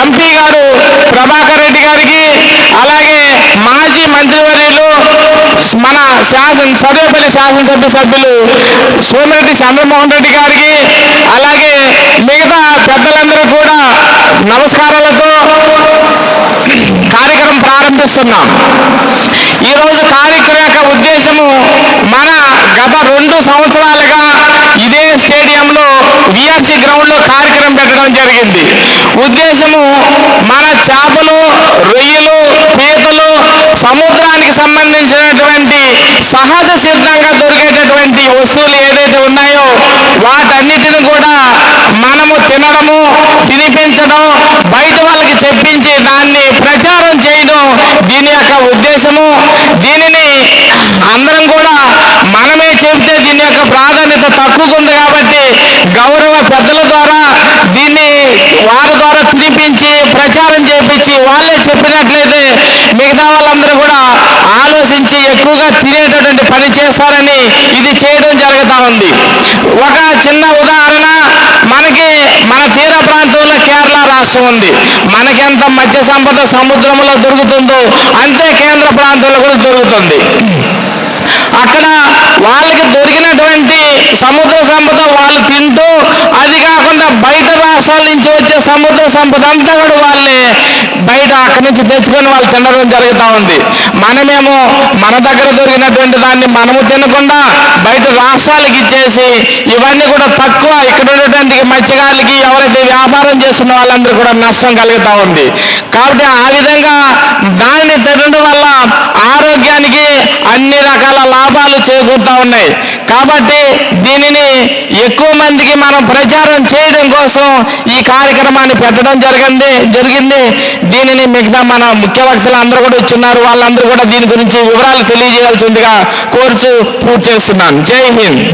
MP గారు ప్రభాకర్ రెడ్డి గారికి అలాగే మాజీ మంత్రివర్యులు మన శాసన సర్వేపల్లి శాసనసభ్య సభ్యులు సోమిరెడ్డి చంద్రమోహన్ రెడ్డి గారికి అలాగే మిగతా పెద్దలందరూ కూడా నమస్కారాలతో కార్యక్రమం ప్రారంభిస్తున్నాం. ఈరోజు కార్యక్రమం యొక్క ఉద్దేశము మన గత రెండు సంవత్సరాలుగా ఇదే స్టేడియంలో విఆర్సీ గ్రౌండ్లో కార్యక్రమం పెట్టడం జరిగింది. ఉద్దేశము మన చేపలు రొయ్యలు పీతలు సముద్రానికి సంబంధించినటువంటి సహజ సిద్ధంగా దొరికేటటువంటి వస్తువులు ఏదైతే ఉన్నాయో వాటన్నిటిని కూడా మనము తినడము తినిపించడం బయట వాళ్ళకి చెప్పించి దాన్ని ప్రచారం చేయడం దీని యొక్క ఉద్దేశము. దీనిని అందరం కూడా మనమే చెబితే దీని యొక్క ప్రాధాన్యత తక్కువగా ఉంది కాబట్టి గౌరవ పెద్దల ద్వారా వారి ద్వారా తినిపించి ప్రచారం చేపించి వాళ్ళే చెప్పినట్లయితే మిగతా వాళ్ళందరూ కూడా ఆలోచించి ఎక్కువగా తినేటటువంటి పని చేస్తారని ఇది చేయడం జరుగుతూ ఉంది. ఒక చిన్న ఉదాహరణ మనకి మన తీర ప్రాంతంలో కేరళ రాష్ట్రం ఉంది. మనకెంత మత్స్య సంపద సముద్రంలో దొరుకుతుందో అంతే కేంద్ర ప్రాంతంలో కూడా దొరుకుతుంది. అక్కడ వాళ్ళకి దొరికినటువంటి సముద్ర సంపద వాళ్ళు తింటూ అది కాకుండా బయట రాష్ట్రాల నుంచి వచ్చే సముద్ర సంపద అంతా కూడా వాళ్ళే బయట అక్కడి నుంచి తెచ్చుకొని వాళ్ళు తినడం జరుగుతూ ఉంది. మనమేమో మన దగ్గర దొరికినటువంటి దాన్ని మనము తినకుండా బయట రాష్ట్రాలకి ఇచ్చేసి ఇవన్నీ కూడా తక్కువ ఇక్కడ ఉన్నటువంటి మత్స్యకారులకి ఎవరైతే వ్యాపారం చేస్తున్న వాళ్ళందరూ కూడా నష్టం కలుగుతూ ఉంది. కాబట్టి ఆ విధంగా దానిని తినడం వల్ల ఆరోగ్యానికి అన్ని రకాల లాభాలు చేకూరుతూ ఉన్నాయి. కాబట్టి దీనిని ఎక్కువ మందికి మనం ప్రచారం చేయడం కోసం ఈ కార్యక్రమాన్ని పెట్టడం జరిగింది జరిగింది. దీనిని మిగతా మన ముఖ్య వక్తలు అందరూ కూడా ఇచ్చున్నారు. వాళ్ళందరూ కూడా దీని గురించి వివరాలు తెలియజేయాల్సిందిగా కోర్చు పూర్తి చేస్తున్నాను. జై హింద్.